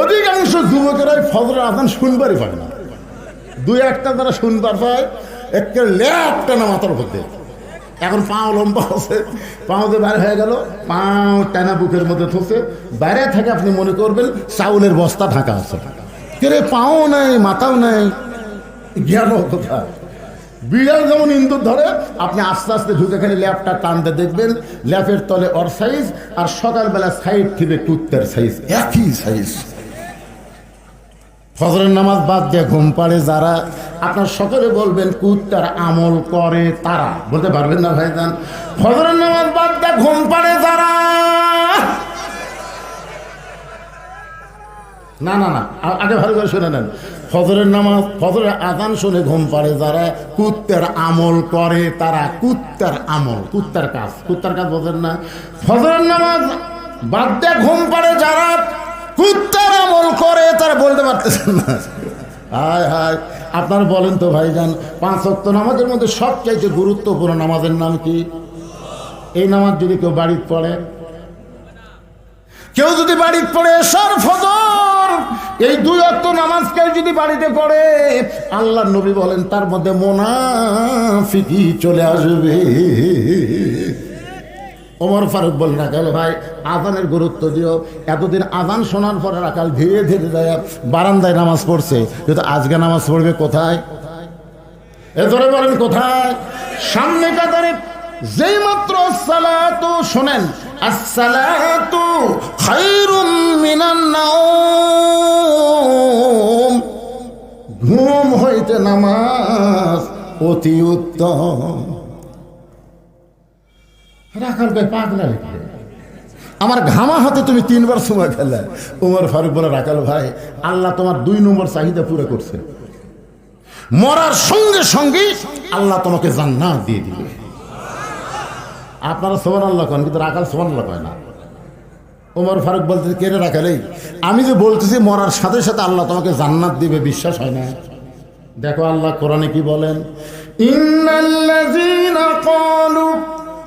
অধিকাংশ যুবকেরাই ফজরের আজান শুনবারই পায় না। দুই একটা যারা শুনবার পায় একটা ল্যাপটা না মাথার মধ্যে। এখন পাও লম্বা আছে, পাও দিয়ে বাইরে হয়ে গেল, পাও টানা বুকের মধ্যে থসে বাইরে থেকে আপনি মনে করবেন চাউলের বস্তা ঢাকা আছে। কে পাও নাই, মাথাও নাই। জ্ঞান কোথায়? বিড়াল যেমন ইন্দুর ধরে, আপনি আস্তে আস্তে ঢুকে খালি ল্যাপটা টানতে দেখবেন, ল্যাপের তলে ওর সাইজ আর সকালবেলা সাইড থেকে টুত্তের সাইজ একই সাইজ ফজরের নামাজ বাদ দিয়ে ঘুম পাড়ে যারা, আপনার সকলে বলবেন, কুত্তার আমল করে তারা। বলতে পারবেন না, ভাইজান? ফজরের নামাজ বাদ দিয়ে ঘুম পাড়ে যারা। না না না আগে ভালো করে শুনে নেন। ফজরের নামাজ, ফজরের আজান শুনে ঘুম পাড়ে যারা, কুত্তার আমল করে তারা। কুত্তার আমল, কুত্তার কাজ। কুত্তার কাজ বোঝেন না? ফজরের নামাজ বাদ দিয়ে ঘুম পাড়ে যারা, কুত্তার আমল করে, তারা বলতে পারতেছেন না। হায় হায়। আপনার বলেন তো, ভাইজান, পাঁচ অক্ত নামাজের মধ্যে সবচাইতে গুরুত্বপূর্ণ নামাজের নাম কি? এই নামাজ যদি কেউ বাড়িতে পড়ে, কেউ যদি বাড়িতে পড়ে সর ফজর, এই দুই অক্ত নামাজ কেউ যদি বাড়িতে পড়ে আল্লাহ নবী বলেন, তার মধ্যে মোনাফিকি চলে আসবে। ওমর ফারুক বল রাখাল ভাই, আজানের গুরুত্ব দিও। এতদিন আজান শোনার পরে রাখাল ধীরে ধীরে যায়, বারান্দায় নামাজ পড়ছে। কিন্তু আজকে নামাজ পড়বে কোথায়? এ ধরে বলেন, কোথায়? সামনে কাতারে যেই মাত্র সালাতু শোনেন, আসসালাতু খায়রুম মিনান নাওম। ঘুম হইতে নামাজ অতি উত্তম। রাখাল ভাই পাগলা আমার ঘামা হাতে তুমি তিনবার সময় খেলে। উমর ফারুক বলে, রাখাল ভাই, আল্লাহ তোমার দুই নম্বর চাহিদা পুরো করছে। মরার সঙ্গে সঙ্গে আল্লাহ তোমাকে জান্নাত দিয়ে দিবে। আপনারা সোমান আল্লাহ কন, কিন্তু রাখাল সোমান আল্লাহ কয় না। ওমর ফারুক বলতে কেড়ে রাখাল এই? আমি যে বলতেছি, মরার সাথে সাথে আল্লাহ তোমাকে জান্নাত দিবে, বিশ্বাস হয় না? দেখো আল্লাহ কোরআনে কি বলেন ইন্নাল্লাযীনা ক্বালু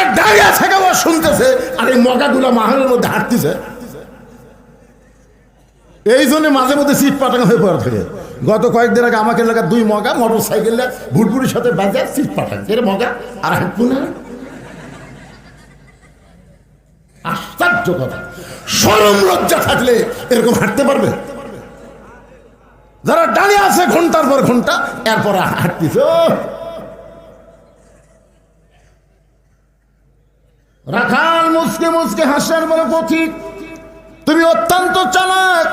এরা দাঁড়িয়ে শুনতেছে। আর এই মধ্যে হাঁটতেছে। এই জন্য মাঝে মধ্যে সিট হয়ে পড়া থাকে। গত কয়েকদিন আগে আমাকে এলাকার দুই মগা মোটর সাইকেলে ভুটভুটির সাথে বাজে সিট পাঠান এর মগা আর আশ্চর্য কথা। সরম লজ্জা থাকলে এরকম হাঁটতে পারবে? যারা দাঁড়িয়ে আছে ঘণ্টার পর ঘণ্টা, এরপর হাঁটতেছে। রাখাল মুসকে মুসকে হাসার বলে পথিক, তুমি অত্যন্ত চালাক,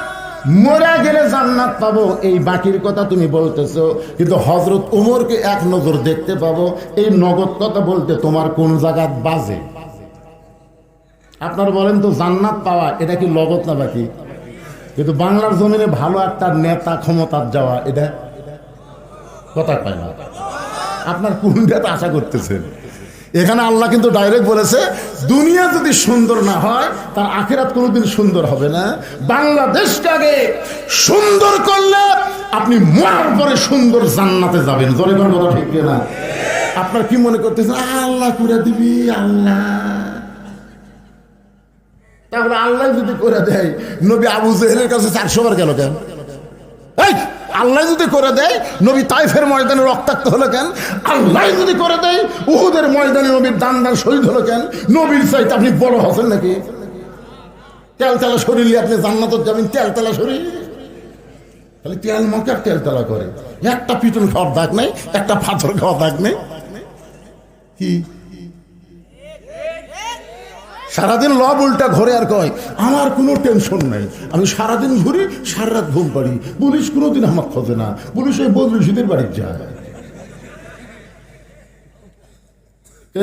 মরে গেলে জান্নাত পাবো। এই বাকির কথা তুমি বলতেছো, কিন্তু হজরত উমরকে এক নজর দেখতে পাবো। এই নগদ কথা বলতে তোমার কোন জায়গাত বাজে? আপনার বলেন তো জান্নাত পাওয়া, এটা কি লগত না বাকি? কিন্তু বাংলার জমিনে ভালো একটা নেতা ক্ষমতার যাওয়া, এটা কথা পায় না। আপনার কোন নেতা আশা করতেছেন? এখানে আল্লাহ কিন্তু ডাইরেক্ট বলেছে, দুনিয়া যদি সুন্দর না হয়, তার আখেরাত কোনোদিন সুন্দর হবে না। বাংলাদেশকে আগে সুন্দর করলে আপনি মরার পরে সুন্দর জান্নাতে যাবেন। কোন কথা ঠিক না আপনার কি মনে করতেছেন আল্লাহ করে দিবি, আল্লাহ তাহলে আল্লাহ যদি করে দেয়, নবী আবু জেহেলের কাছে চারশো বার গেল কেন? এই! আল্লাহ যদি করে দেয়, নবী তাইফের ময়দানে রক্তাক্ত হলো কেন? আল্লাহ যদি করে দেয়, উহুদের ময়দানে নবীর দান দান শহীদ হলো কেন? নবীর চাইতে আপনি বড় হচ্ছেন নাকি? তেল তেলা শরীর আপনি জান্নাত যাবেন তেল তেলা শরীর? তাহলে তেল মকে আর তেল তেলা করে। একটা পিটন খাওয়ার দাগ নেই, একটা পাথর খাওয়ার দাগ নেই। কি? সারাদিন লব উল্টা ঘরে আর কয়, আমার কোনো টেনশন নাই। আমি সারাদিন ঘুরি, সারা রাত ঘুম পারি পুলিশ কোনোদিন আমার খোঁজে না। পুলিশ ওই বদরুশিদের বাড়ি যায়।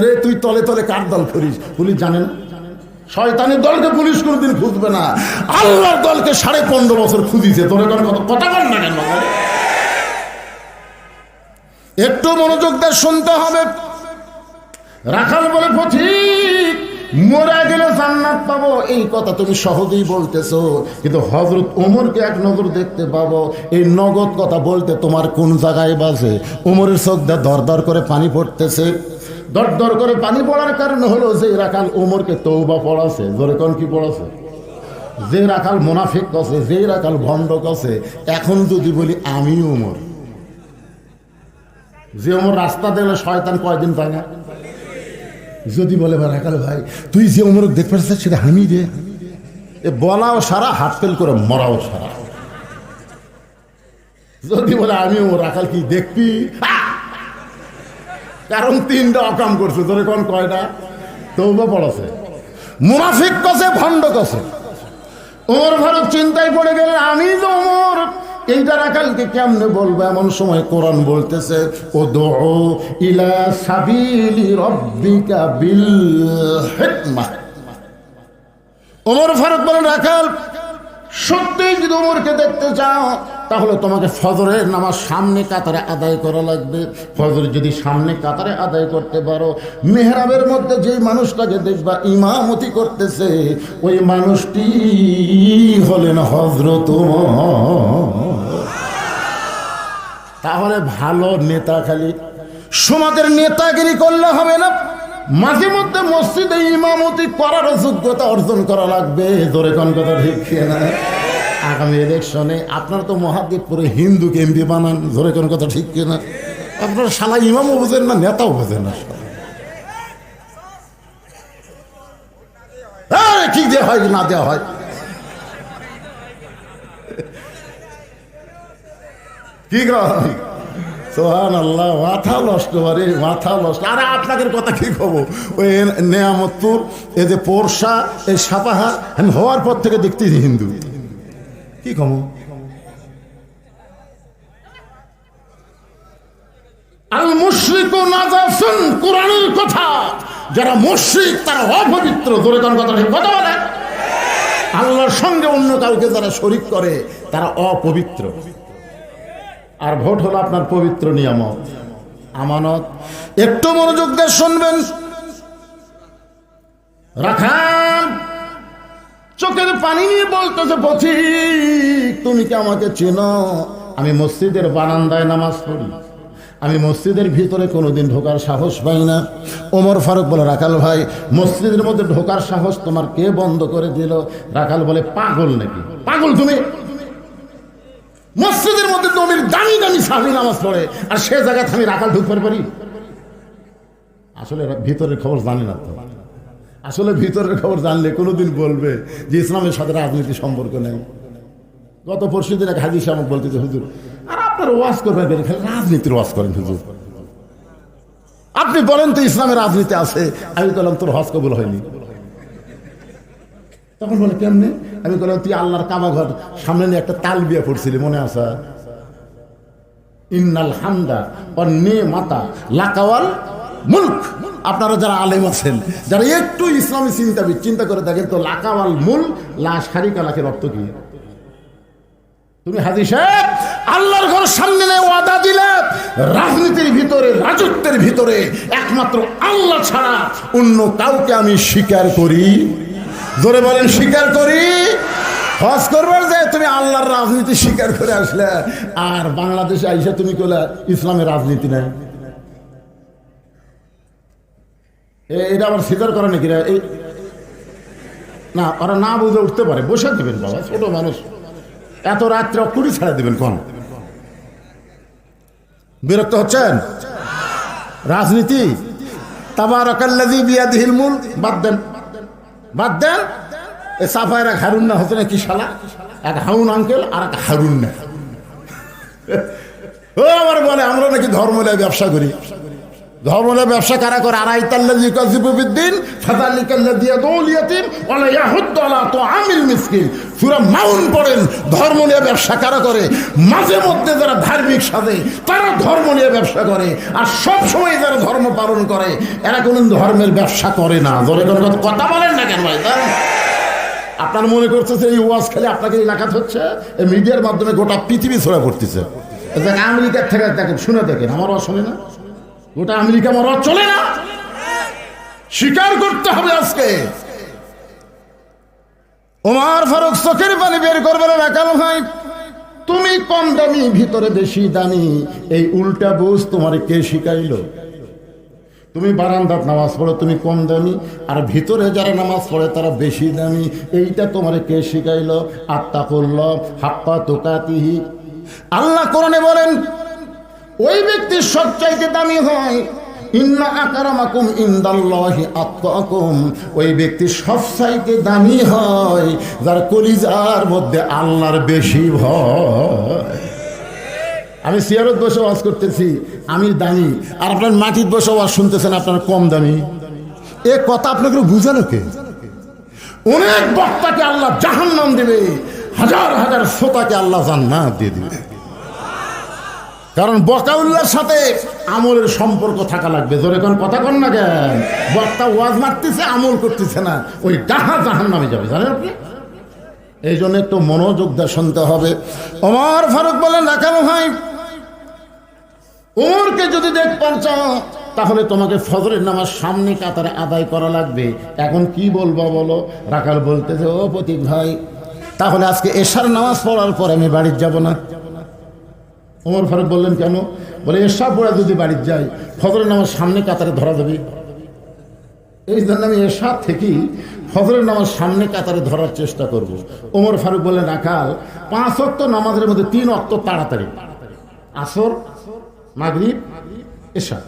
রে, তুই তলে তলে কার দল করিস? পুলিশ জানে না? শয়তানের দলকে পুলিশ কোনোদিন খুঁজবে না। আল্লাহর দলকে সাড়ে পনেরো বছর খুঁজিছে। তোর কথা কথা বল না কেন? একটু মনোযোগ দিয়ে শুনতে হবে। রাখাল বলে পথিক মরে গেলে জান্নাত পাবো। এই কথা তুমি সহজেই বলতেছো। কিন্তু হজরত ওমরকে এক নজর দেখতে পাবো। এই নগদ কথা বলতে তোমার কোন জায়গায় বাজে? ওমরের চোখ দিয়ে দর দর করে পানি পড়তেছে। দর দর করে পানি পড়ার কারণ হলো যে রাখাল ওমরকে তৌবা পড়াছে। জোরে কি পড়াছে? যে রাখাল মোনাফিক কছে যে রাখাল ভণ্ড কছে এখন যদি বলি, আমি ওমর। যে ওমর রাস্তা দিলে শয়তান কয়দিন পায় যদি বলে রাখাল ভাই, তুই যে ওমর দেখতে পাচ্ছিস, সেটা আমি রে। এ বলাও সারা, হাত ফেল করে মরাও সারা। যদি বলে আমি ও রাখাল কি দেখবি? কারণ তিনটা অকাম করছে, তোর কোন কয়টা তৌবা পড়াছে। মুনাফিক কছে ভণ্ড কছে ওমর ফারুক চিন্তায় পড়ে গেলেন আমি তো ওমর এইটা রাখালকে কেমনে বলব? এমন সময় কোরআন বলতেছে ও দো ইলা সাবিলি রব্বিকা বিল হিকমা। ওমর ফারুক বলেন, রাখাল, সত্যি যদি ওমরকে দেখতে চাও, তাহলে তোমাকে ফজরের নামাজ সামনে কাতারে আদায় করা লাগবে। ফজর যদি সামনে কাতারে আদায় করতে পারো, মেহরাবের মধ্যে যেই মানুষটাকে দেখবা ইমামতি করতেছে, ওই মানুষটি হলেন হজরত তাহলে ভালো নেতা খালি। সমাজের নেতাগিরি করলে হবে না। মাঝে মধ্যে মসজিদে ইমামতি করার যোগ্যতা অর্জন করা লাগবে। ধরে কোন কথা ঠিক না? আগামী ইলেকশনে আপনারা তো মহাদেবপুরে হিন্দুকে এমপি বানান। ধরে কোন কথা ঠিক কিনা আপনারা শালা ইমামও বোঝেন না নেতাও বোঝেন না? কি দেওয়া হয় না দেওয়া হয়। কি সোহান আল্লাহ মাথা নষ্ট করে মাথা নষ্ট। আরে আপনাদের কথা কি কব? ওই নেয়ামতপুর এই যে পোরশা এই সাপাহা, আমি হওয়ার পর থেকে দেখতেছি হিন্দু। কি কোরআনের কথা। যারা তারা অপবিত্র। আল্লাহর সঙ্গে অন্য কাউকে যারা শরিক করে, তারা অপবিত্র। আর ভোট হলো আপনার পবিত্র নিয়ামত। আমানত। একটু মনোযোগ দিয়ে শুনবেন। রাখান চোখের পানি নিয়ে বলতেছে, পথিক, তুমি কি আমাকে চেনো? আমি মসজিদের বারান্দায় নামাজ পড়ি। আমি মসজিদের ভিতরে কোনোদিন ঢোকার সাহস পাই না। ওমর ফারুক বলে, রাখাল ভাই, মসজিদের মধ্যে ঢোকার সাহস তোমার কে বন্ধ করে দিল? রাখাল বলে, পাগল নাকি? পাগল তুমি? মসজিদের মধ্যে নবীর দামি দামি সাহাবি নামাজ পড়ে, আর সে জায়গায় আমি রাখাল ঢুকতে পারি আসলে ভিতরের খবর জানে না তো। আসলে ভিতরের খবর জানলে কোনোদিন বলবে যে ইসলামের সাথে রাজনীতি সম্পর্ক নেই। গত পরশু দিন এক হাজির সাহেব বলতেছে, হুজুর, আর আপনার ওয়াজ করবেন? খালি রাজনীতির ওয়াজ করেন হুজুর। আপনি বলেন তো ইসলামের রাজনীতি আছে। আমি বললাম, তোর হজ কবুল হয়নি। তখন বলে, কেমনে? আমি বললাম, তুই আল্লাহর কাবা ঘর সামনে নিয়ে একটা তাল বিয়ে পড়ছিলি, মনে আসা ইন্নাল হামদা নে মাতা লাকাওয়াল মুলক। আপনারা যারা আলেম আছেন, যারা একটু ইসলামী চিন্তাবিদ, চিন্তা করে দেখেন তো, লাকাওয়াল মুল লাশ শারিকা লাখের অর্থ কি? তুমি হাজি সাহেব আল্লাহর ঘর সামনে নিয়ে ওয়াদা দিলে, রাজনীতির ভিতরে, রাজত্বের ভিতরে একমাত্র আল্লাহ ছাড়া অন্য কাউকে আমি স্বীকার করি। জোরে বলেন, স্বীকার করি। হজ করবার যে তুমি আল্লাহর রাজনীতি স্বীকার করে আসলে, আর বাংলাদেশে আইসে তুমি কলে ইসলামের রাজনীতি নাই। এটা আবার স্বীকার করে নাকি? এই না, ওরা না বুঝে উঠতে পারে। বসে দিবেন বাবা, ছোট মানুষ। এত রাত্রে অকুড়ি ছাড়া দিবেন কোন? বিরক্ত হচ্ছেন? রাজনীতি? তাবারাকাল্লাযী বিয়াদিহিল মুল বাদ দেন। বাদ দেন সাফায়ের এক হারুন না হচ্ছে না কি শালা? এক হাউন আঙ্কেল আর এক হারুন না। ও আমার বলে, আমরা নাকি ধর্ম ব্যবসা করি। ধর্ম নিয়ে ব্যবসা কারা করে? আর আইতাল্লাযী কাযিবুবিদ্দিন ফাযালিকাল্লাযী ইয়াদুল ইয়াতীম ওয়া লা ইয়াহুদ্দু আলা তুআমিল মিসকিন। সূরা মাউন পড়েন, ধর্ম নিয়ে ব্যবসা কারা করে? মাঝে মধ্যে যারা ধার্মিক সাজে, তারা ধর্ম নিয়ে ব্যবসা করে। আর সব সময় যারা ধর্ম পালন করে, এরা কোনো ধর্মের ব্যবসা করে না। ধরে কোনো কথা- বলেন না কেন ভাই? তাই আপনার মনে করতেছে এই ওয়াজ খেলে আপনাকে এলাকাত হচ্ছে? এই মিডিয়ার মাধ্যমে গোটা পৃথিবী ছড়া পড়তেছে। আমেরিকার থেকে দেখেন, শুনে দেখেন, আমার আওয়াজ শোনে না? গোটা আমেরিকা আমার আওয়াজ চলে না। স্বীকার করতে হবে আজকে। ওমার ফারুক চোখের পানি বের করবে না রাখাল ভাই? তুমি কম দামি, ভিতরে বেশি দামি। এই উল্টা বুঝ তোমার কে শিখাইলো? তুমি বারান্দাত নামাজ পড়ো, তুমি কম দামি। আর ভিতরে যারা নামাজ পড়ে, তারা বেশি দামি। এইটা তোমার কে শিখাইলো? আত্মা করল হাপ্পা তোকাতিহি। আল্লাহ কোরআনে বলেন ওই ব্যক্তি সবচাইতে দামি হয়। ইন্না ওই ব্যক্তি সবচাইতে দামি হয়, যার মধ্যে আল্লাহর বেশি ভয়। আমি সিয়ারত বসে করতেছি, আমি দামি। আর আপনার মাটির বসে শুনতেছেন, আপনার কম দামি। এ কথা আপনাকে বুঝালো কে? অনেক বক্তাকে আল্লাহ জাহান নাম দেবে, হাজার হাজার শ্রোতাকে আল্লাহ জান্নাত দিয়ে দিবে। কারণ বকাউল্লার সাথে আমলের সম্পর্ক থাকা লাগবে। জোরে কোন কথা কন না কেন? বক্তা ওয়াজ মারতেছে, আমল করতেছে না। ওই ডাহা জাহান নামে যাবে। জানেন আপনি? এই জন্য একটু মনোযোগ দিয়ে শুনতে হবে। ওমর ফারুক বলেন রাখাল ভাই? ওমরকে যদি দেখবার চাও তাহলে তোমাকে ফজরের নামাজ সামনে কাতারে আদায় করা লাগবে। এখন কি বলব বলো? রাখাল বলতেছে, ও প্রতীক ভাই, তাহলে আজকে এশার নামাজ পড়ার পর আমি বাড়ির যাব না। ওমর ফারুক বললেন, কেন? বলে এশা পড়া যদি বাড়ির যাই ফজরের নামাজ সামনে কাতারে ধরা দেবে এই জন্য আমি এশা থেকেই ফজরের নামাজ সামনে কাতারে ধরার চেষ্টা করব। ওমর ফারুক বললেন আকাল পাঁচ অক্ত নামাজের মধ্যে তিন অক্ত তাড়াতাড়ি। আসর, মাগরিব, এশা।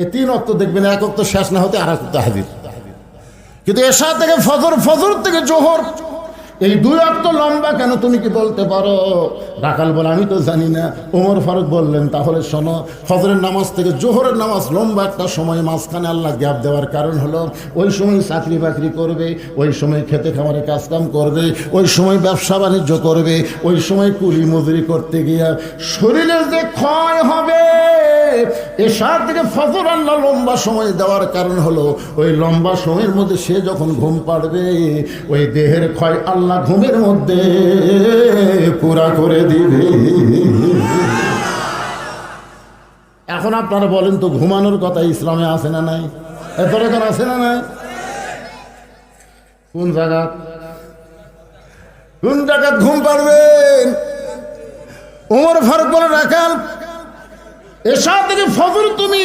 এই তিন অক্ত দেখবেন এক অক্ত শেষ না হতে আর এক হাজির। কিন্তু এশা থেকে ফজর ফজর থেকে জোহর এই দুই অক্ত লম্বা কেন তুমি কি বলতে পারো? রাখাল বলে, আমি তো জানি না। ওমর ফারুক বললেন, তাহলে শোনো, ফজরের নামাজ থেকে জোহরের নামাজ লম্বা একটা সময় মাঝখানে আল্লাহ গ্যাপ দেওয়ার কারণ হলো, ওই সময় চাকরি বাকরি করবে, ওই সময় খেতে খামারে কাজকাম করবে, ওই সময় ব্যবসা বাণিজ্য করবে, ওই সময় কুলি মজুরি করতে গিয়া শরীরের যে ক্ষয় হবে থেকে ফজর আল্লাহ লম্বা সময় দেওয়ার কারণ হলো, ওই লম্বা সময়ের মধ্যে সে যখন ঘুম পাড়বে, ওই দেহের ক্ষয় আল্লাহ ঘুমের মধ্যে পুরা করে দিবে। এখন আপনারা বলেন তো, ঘুমানোর কথা ইসলামে আসে না নাই? এত রকম আছে না নাই? কোন জায়গা? কোন জায়গা ঘুম পাড়বেন? ওমর ফারুক বলে রাখাল এসা থেকে ফজর তুমি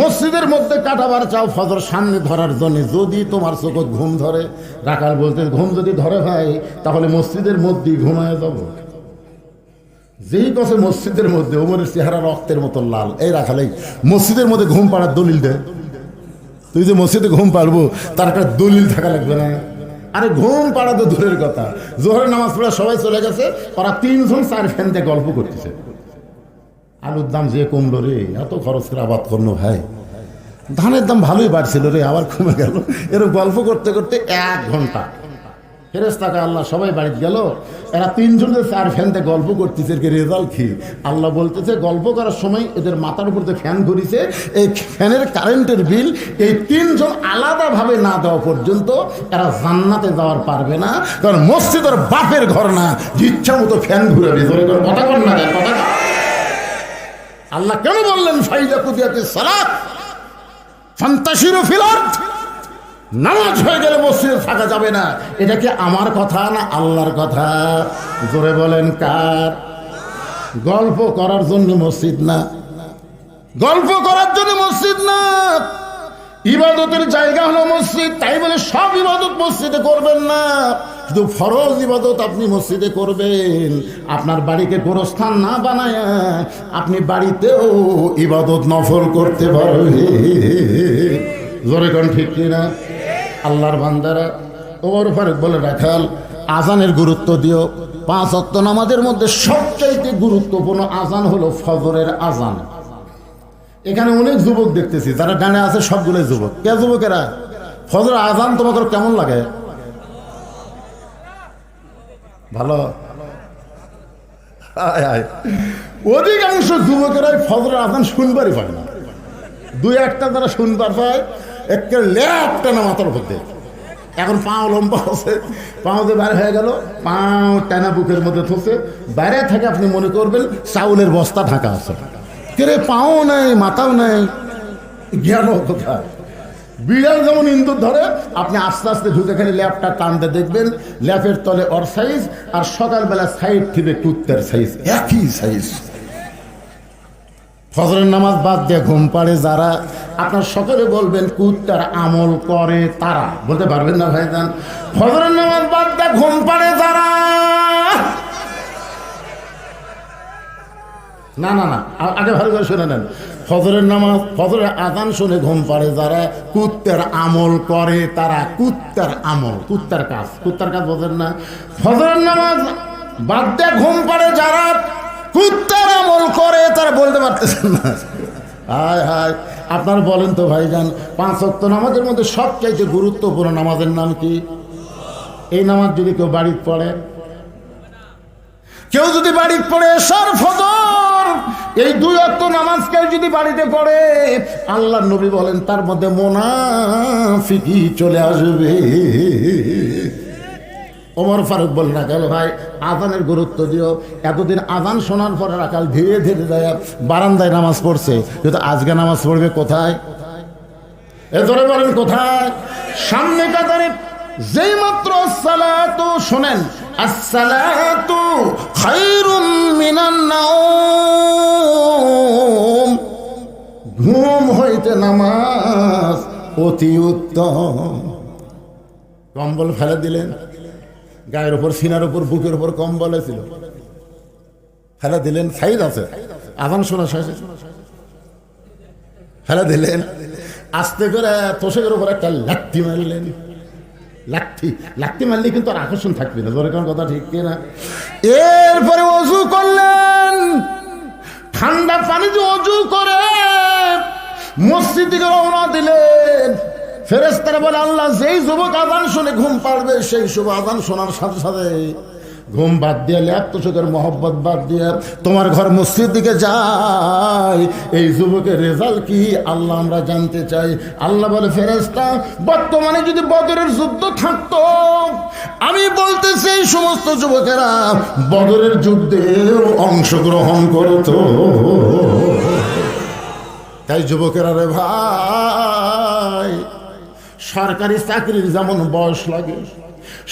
মসজিদের মধ্যে কাটাবার চাও, ফজর সামনে ধরার জন্য। যদি তোমার চোখত ঘুম ধরে রাখাল বলতে ঘুম যদি ধরে ভাই, তাহলে মসজিদের মধ্যেই ঘুমায় যাব যেই কছে মসজিদের মধ্যে, ওমরের চেহারা রক্তের মতো লাল। এই রাখালেই, মসজিদের মধ্যে ঘুম পাড়ার দলিল দেয় তুই যে মসজিদে ঘুম পাড়বো, তার একটা দলিল থাকা লাগবে না। আরে ঘুম পাড়া তো দূরের কথা। জোহরের নামাজ পড়া সবাই চলে গেছে, ওরা তিনজন চার ফ্যান ফ্যানতে গল্প করতেছে। আলুর দাম যে কমলো রে, এত খরচ করে আবাদ করল ভাই ধানের দাম ভালোই বাড়ছিল রে, আবার কমে গেল। এরকম গল্প করতে করতে এক ঘণ্টা। ফেরেস্তাকে আল্লাহ সবাই বাড়িতে গেল, এরা তিনজন যে চার ফ্যানতে গল্প করতেছে এর রেজাল্ট কি? আল্লাহ বলতেছে, গল্প করার সময় এদের মাথার উপর যে ফ্যান ঘুরিছে, এই ফ্যানের কারেন্টের বিল এই তিনজন আলাদাভাবে না দেওয়া পর্যন্ত এরা জান্নাতে যাওয়ার পারবে না, কারণ মসজিদের বাপের ঘর না ইচ্ছা মতো ফ্যান জোরে কথা কর না কথা। আল্লাহ কেন বললেন, ফাইদা কুদিয়াতে সালাত? ফান্তাসিরু ফিল আরদ। নামাজ হয়ে গেলে মসজিদে থাকা যাবে না। এটা কি আমার কথা না আল্লাহর কথা? জোরে বলেন, কার? গল্প করার জন্য মসজিদ না। গল্প করার জন্য মসজিদ না। ইবাদতের জায়গা হলো মসজিদ, তাই বলে সব ইবাদত মসজিদে করবেন না। শুধু ফরজ ইবাদত আপনি মসজিদে করবেন। আপনার বাড়িকে গোরস্থান না বানায় আপনি বাড়িতেও ইবাদত নফল করতে পারবেন। জোরে কোন ঠিক কিনা? আল্লাহর বান্দারা, ওমর ফারুক বলে, রাখাল আজানের গুরুত্ব দিও। পাঁচ অক্ত নামাজের মধ্যে সবচাইতে গুরুত্বপূর্ণ আজান হলো ফজরের আজান এখানে অনেক যুবক দেখতেছি, যারা ডানে আছে সবগুলোই যুবক। কে যুবকেরা? ফজর আজান তোমাদের কেমন লাগে? ভালো। অধিকাংশ যুবকেরাই ফজর আজান শুনবারই পায় না। দুই একটা যারা শুনবার পায় একটা ল্যাপটা না মাথার মধ্যে এখন পাও লম্বা আছে, পাও দিয়ে বাইরে হয়ে গেল, পাও টানা বুকের মধ্যে থসে বাইরে থেকে আপনি মনে করবেন চাউলের বস্তা ঢাকা আছে। কেরে পাও নাই, মাথাও নেই জ্ঞান কোথায়? বিড়াল যেমন ইন্দুর ধরে, আপনি আস্তে আস্তে ঢুকে খালি ল্যাপটা টানতে দেখবেন, ল্যাপের তলে ওর সাইজ আর সকালবেলা সাইড থেকে কুত্তার সাইজ একই সাইজ ফজরের নামাজ বাদ দিয়ে ঘুম পাড়ে যারা, আপনার সকলে বলবেন, কুত্তার আমল করে তারা। বলতে পারবেন না, ভাইজান? ফজরের নামাজ বাদ দিয়ে ঘুম পাড়ে যারা। না না না আগে ভালো করে শুনে নেন। ফজরের নামাজ, ফজরের আজান শুনে ঘুম পাড়ে যারা, কুত্তার আমল করে তারা, কুত্তার আমল, কুত্তার কাজ কুত্তার কাজ বোঝেন না। ফজরের নামাজ বাদ দিয়ে ঘুম পাড়ে যারা কুত্তার আমল করে, তারা বলতে পারতেছেন না। হায় হায়, আপনারা বলেন তো ভাইজান, পাঁচ অক্ত নামাজের মধ্যে সবচাইতে গুরুত্বপূর্ণ নামাজের নাম কি? এই নামাজ যদি কেউ বাড়িতে পড়ে, কেউ যদি বাড়িতে পড়ে, সর ফজর। এই দুই অক্ত নামাজ কেউ যদি বাড়িতে পড়ে আল্লাহ নবী বলেন, তার মধ্যে মোনাফিকি চলে আসবে। ওমর ফারুক বল না গেল ভাই, আজানের গুরুত্ব দিও। এতদিন আজান শোনার পরে রাখাল ধীরে ধীরে যায়, বারান্দায় নামাজ পড়ছে। কিন্তু আজকে নামাজ পড়বে কোথায়? এ ধরে বলেন, কোথায়? সামনে কাতারে যেই মাত্র সালাতু শোনেন ঘুম হইতে নামাজ অতি উত্তম। কম্বল ফেলে দিলেন। গায়ের উপর, সিনার উপর, বুকের উপর কম্বল ছিল। ফেলে দিলেন, সাইজ আছে। আজান শোনা শেষ। ফেলে দিলেন। আস্তে করে তোষকের উপর একটা লাঠি মারলেন। লাঠি লাঠি মারলে কিন্তু আর আকর্ষণ থাকবে না। জোরে কোন কথা ঠিক না? এরপরে অজু করলেন। ঠান্ডা পানি দিয়ে অজু করে মসজিদ রওনা দিলেন। ফেরেস্তারা বলে, আল্লাহ যেই যুবক আদান শুনে ঘুম পাড়বে, সেই শুভ আদান শোনার সাথে সাথে ঘুম বাদ দিয়ে ল্যাপ তোষকের মহব্বত বাদ দিয়ে, তোমার ঘর মসজিদ দিকে যায় এই যুবকের রেজাল্ট কি? আল্লাহ আমরা জানতে চাই। আল্লাহ বলে ফেরেস্তা বর্তমানে যদি বদরের যুদ্ধ থাকতো, আমি বলতেছি এই সমস্ত যুবকেরা, বদরের যুদ্ধে অংশগ্রহণ করতো। তাই যুবকেরা রে ভাই, সরকারি চাকরির যেমন বয়স লাগে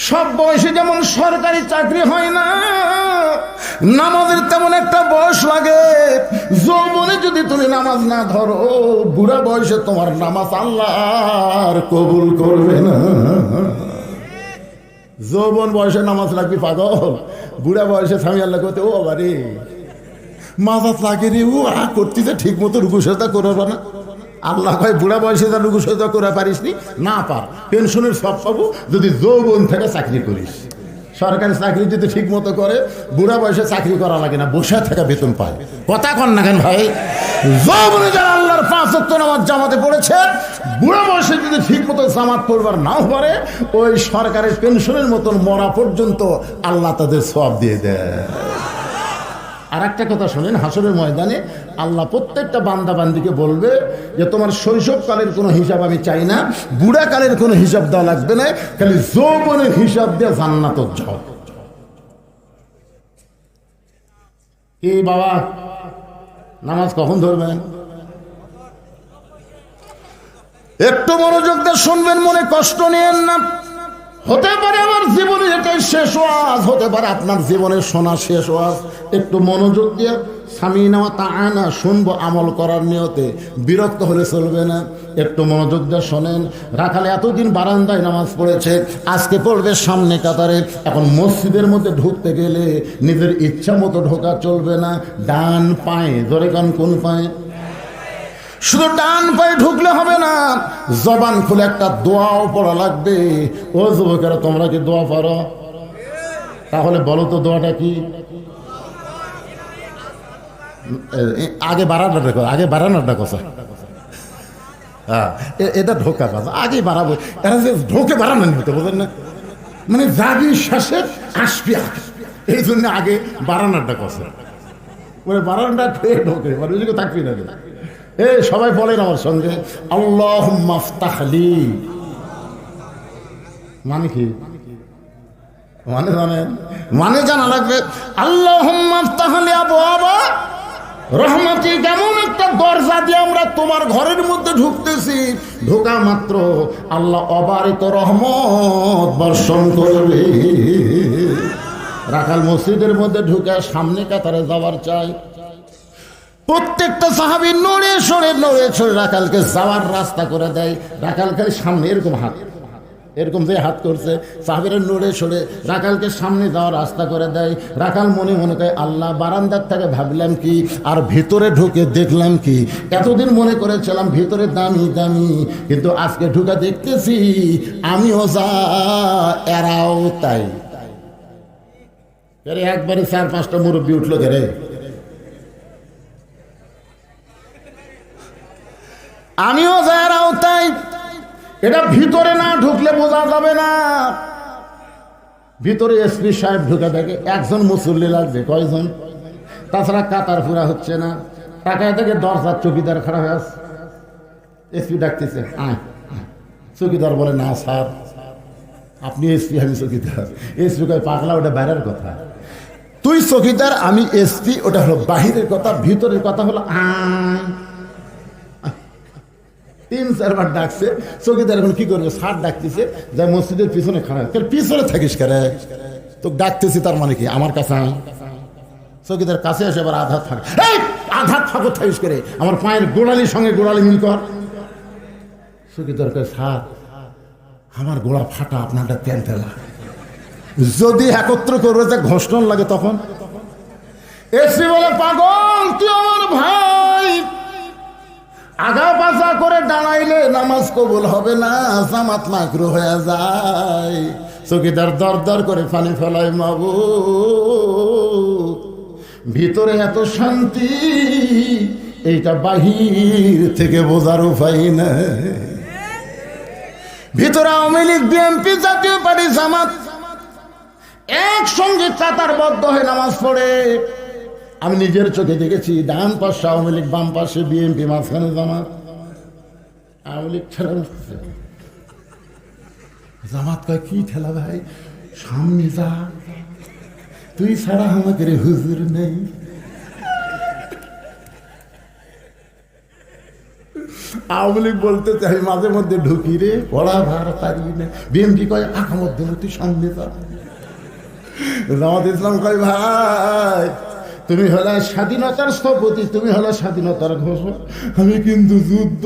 সব বয়সে যেমন সরকারি চাকরি হয় না, নামাজের তেমন একটা বয়স লাগে। যৌবনে যদি তুমি নামাজ না ধরো, বুড়া বয়সে তোমার নামাজ আল্লাহ আর কবুল করবে না। যৌবন বয়সে নামাজ লাগবে পাগল, বুড়া বয়সে স্বামী আল্লাহ করতে, ও বাবারে মাথা লাগে রে ও আ করতেছে ঠিক মতো রুকু সেজদা করবে না। আল্লাহ কয়, বুড়া বয়সে রুকু সেজদা করে পারিস নি না পার। পেনশনের সব পাবো, যদি যৌবন থেকে চাকরি করিস। সরকারি চাকরি যদি ঠিক মতো করে, বুড়া বয়সে চাকরি করা লাগে না, বসে থাকা বেতন পায়। কথা কন না কেন ভাই? যৌবনে যারা আল্লাহর পাঁচ নামাজ জামাতে পড়েছে, বুড়া বয়সে যদি ঠিক মতো জামাত পড়বার নাও পারে, ওই সরকারের পেনশনের মতন মরা পর্যন্ত আল্লাহ তাদের সব দিয়ে দেয়। আর একটা কথা শোনেন, হাসরের ময়দানে আল্লাহ প্রত্যেকটা বান্দা বান্দিকে বলবে যে, তোমার শৈশবকালের কোনো হিসাব আমি চাই না, বুড়াকালের কোনো হিসাব দেওয়া লাগবে না, খালি যৌবনের হিসাব দিয়ে জান্নাত যাও কি বাবা, নামাজ কখন ধরবেন? একটু মনোযোগ দিয়ে শুনবেন, মনে কষ্ট নিয়েন না। হতে পারে আমার জীবনে এটাই শেষ ওয়াজ, হতে পারে আপনার জীবনের শোনা শেষ ওয়াজ। একটু মনোযোগ দিয়ে স্বামী নেওয়া তা আয়না শুনব আমল করার নিয়তে। বিরক্ত হলে চলবে না। একটু মনোযোগ দিয়ে শোনেন। রাখালে এতদিন বারান্দায় নামাজ পড়েছে, আজকে পড়বে সামনে কাতারে। এখন মসজিদের মধ্যে ঢুকতে গেলে নিজের ইচ্ছা মতো ঢোকা চলবে না। ডান পায়ে ধরে কান কোন পায়ে? শুধু ডান পায়ে ঢুকলে হবে না, জবান খুলে একটা দোয়াও পড়া লাগবে। ও যুবকেরা, তোমরা কি দোয়া পারো তাহলে বলো তো দোয়াটা কি? আগে বাড়ানোটা কর আগে বাড়ানোটা কথা হ্যাঁ এটা ঢোকা কথা আগে বাড়াবো। এরা যে ঢোকে বাড়ানো হতে বোঝেন না? মানে যাবি শেষে আসবি এই জন্য আগে বাড়ানোটা কথা ওই বারান্দা খেয়ে ঢোকে মানে ওইদিকে থাকবি না? সবাই বলেন আমার সঙ্গে। আল্লাহ মাফতাহলি মানে কি? মানে জানেন? মানে জানা লাগবে। আল্লাহ তাহলে আবু আবা রহমতি কেমন একটা দরজা দিয়ে আমরা তোমার ঘরের মধ্যে ঢুকতেছি। ঢোকা মাত্র আল্লাহ অবারিত রহমত বর্ষণ করবে। রাখাল মসজিদের মধ্যে ঢুকে সামনে কাতারে যাওয়ার চাই। প্রত্যেকটা সাহাবি নড়ে সরে নড়ে সরে রাখালকে যাওয়ার রাস্তা করে দেয়। রাখাল খালি সামনে এরকম হাত, এরকম যে হাত করছে, সাহাবিরা নড়ে সরে রাখালকে সামনে যাওয়ার রাস্তা করে দেয়। রাখাল মনে মনে করে আল্লাহ, বারান্দার থেকে ভাবলাম কি, আর ভিতরে ঢুকে দেখলাম কি? এতদিন মনে করেছিলাম ভিতরে দামি দামি, কিন্তু আজকে ঢুকে দেখতেছি, আমিও যা, এরাও তাই। একবারে চার পাঁচটা মুরব্বী উঠল রে আমিও যারাও তাই এটা ভিতরে না ঢুকলে বোঝা যাবে না। ভিতরে এসপি সাহেব ঢুকে থাকে একজন মুসল্লি লাগবে কয়জন? তাছাড়া কাতার ফুরা হচ্ছে না। টাকায় থেকে দরজার চকিদার খারাপ হয়ে আছে। এসপি ডাকতেছে, আয়। চকিদার বলে, না স্যার, আপনি এসপি আমি চকিদার। এসপি কয়, পাগলা, ওটা বাইরের কথা। তুই চকিদার, আমি এসপি ওটা হলো বাহিরের কথা, ভিতরের কথা হলো আয়। তিন চারবার ডাকছে চকিদার এখন কি করবে? সার ডাকতেছে, যা মসজিদের পিছনে খাড়া তোর পিছনে থাকিস কেরে তো ডাকতেছি তার মানে কি? আমার কাছে। চকিদার কাছে এসে আবার আঘাত থাকে এই, আঘাত ফাঁকর থাকিস করে? আমার পায়ের গোড়ালির সঙ্গে গোড়ালি মিল কর। চকিদার কে সার আমার গোড়া ফাটা, আপনারটা তেল তেলা। যদি একত্র করবে যে ঘোষণ লাগে তখন। এসি বলে, পাগল, তুই আমার ভাই। আগা পাশা করে দাঁড়াইলে নামাজ কবুল হবে না, জামাত মাকরু হয়ে যায়। চকিদার দর দর করে পানি ফেলায়, মাবু। ভিতরে এত শান্তি, এইটা বাহির থেকে বোঝার উপায় না ভিতরে আওয়ামী লীগ বিএনপি জাতীয় পার্টি, জামাত। একসঙ্গে কাতারবদ্ধ হয়ে নামাজ পড়ে। আমি নিজের চোখে দেখেছি ডান পাশে আওয়ামী লীগ, বাম পাশে বিএনপি, মাঝখানে জামাত। আওয়ামী লীগ ঠেলা উঠছে জামাত কয়, কি ঠেলা ভাই, সামনে যা। তুই ছাড়া আমাকে রে হুজুর নেই। আওয়ামী লীগ বলতে চাই মাঝে মধ্যে ঢুকি রে, পড়া ভার পারি না। বিএমপি কয় আকামত দিন তুই সামনে যা। জামাত ইসলাম কয়, ভাই তুমি হলে স্বাধীনতার স্থপতি, তুমি হলো স্বাধীনতার ঘোষক। আমি কিন্তু যুদ্ধ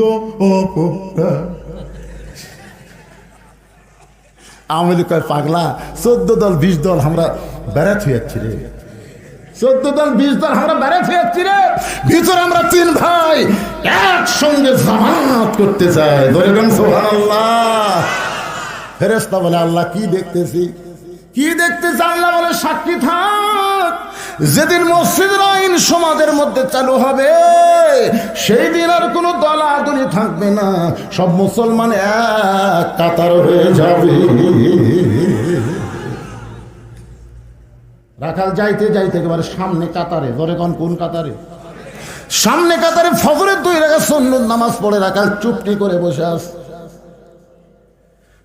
কয়, পাগলা, চোদ্দ দল, বিশ দল, আমরা বেড়াত হইয়াচ্ছি রে। চোদ্দ দল, বিশ দল, আমরা বেড়াত হইয়াচ্ছি রে। ভিতরে আমরা তিন ভাই একসঙ্গে জামাত করতে চাই। ধরে সোহান আল্লাহ ফেরেস্তা বলে, আল্লাহ, কি দেখতেছি? কি দেখতে আল্লাহ বলে সাক্ষী থাক? যেদিন মসজিদের আইন সমাজের মধ্যে চালু হবে, সেই দিন আর কোনো দলাদলি থাকবে না। সব মুসলমান এক কাতার হয়ে যাবে। রাখাল, যাইতে যাইতে একেবারে সামনে কাতারে। ধরে কোন কোন কাতারে? সামনে কাতারে ফজরের দুই রেখা সন্ন্যত নামাজ পড়ে রাখাল চুপটি করে বসে আস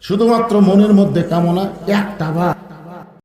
শুধুমাত্র মনের মধ্যে কামনা, একটা বার।